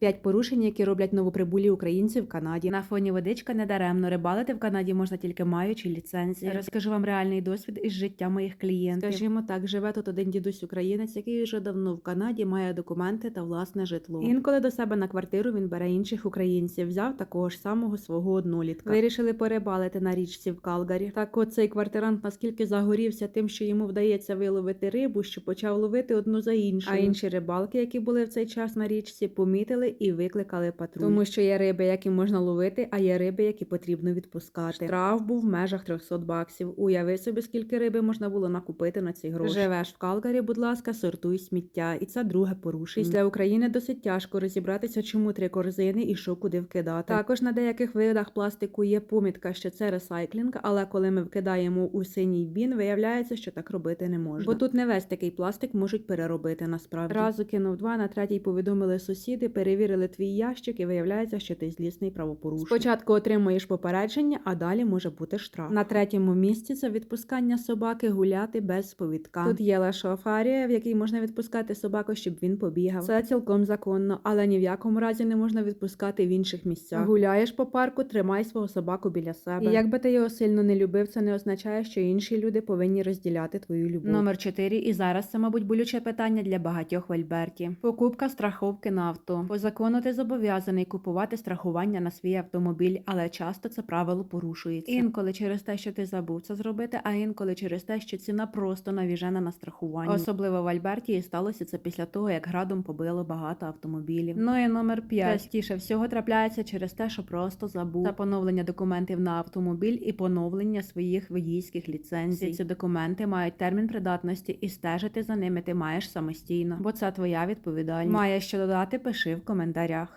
П'ять порушень, які роблять новоприбулі українці в Канаді. На фоні водичка недаремно рибалити в Канаді можна тільки маючи ліцензію. Розкажу вам реальний досвід із життя моїх клієнтів. Скажімо так, живе тут один дідусь українець, який вже давно в Канаді має документи та власне житло. Інколи до себе на квартиру він бере інших українців. Взяв такого ж самого свого однолітка. Вирішили порибалити на річці в Калгарі. Так, от цей квартирант наскільки загорівся тим, що йому вдається виловити рибу, що почав ловити одну за іншою. А інші рибалки, які були в цей час на річці, помітили і викликали патруль. Тому що є риби, які можна ловити, а є риби, які потрібно відпускати. Штраф був в межах 300 баксів. Уяви собі, скільки риби можна було накупити на ці гроші. Живеш в Калгарі, будь ласка, сортуй сміття. І це друге порушення. Після України досить тяжко розібратися, чому три корзини і що куди вкидати. Також на деяких видах пластику є помітка, що це ресайклінг, але коли ми вкидаємо у синій бін, виявляється, що так робити не можна. Бо тут не весь такий пластик можуть переробити насправді. Разу кинув два, на третій повідомили сусіди, перевірили твій ящик, і виявляється, що ти злісний правопорушник. Спочатку отримуєш попередження, а далі може бути штраф. На третьому місці це відпускання собаки гуляти без повідка. Тут є лише офарія, в якій можна відпускати собаку, щоб він побігав. Це цілком законно, але ні в якому разі не можна відпускати в інших місцях. Гуляєш по парку, тримай свого собаку біля себе. І якби ти його сильно не любив, це не означає, що інші люди повинні розділяти твою любов. Номер 4. І зараз це, мабуть, болюче питання для багатьох в Альберті. Покупка страховки на авто. По закону ти зобов'язаний купувати страхування на свій автомобіль, але часто це правило порушується. Інколи через те, що ти забув це зробити, а інколи через те, що ціна просто навіжена на страхування. Особливо в Альберті і сталося це після того, як градом побило багато автомобілів. Ну і номер 5. Частіше всього трапляється через те, що просто забув та поновлення документів на автомобіль і поновлення своїх водійських ліцензій. Ці документи мають термін придатності і стежити за ними ти маєш самостійно, бо це твоя відповідальність. Маєш що додати, пиши в коментарях.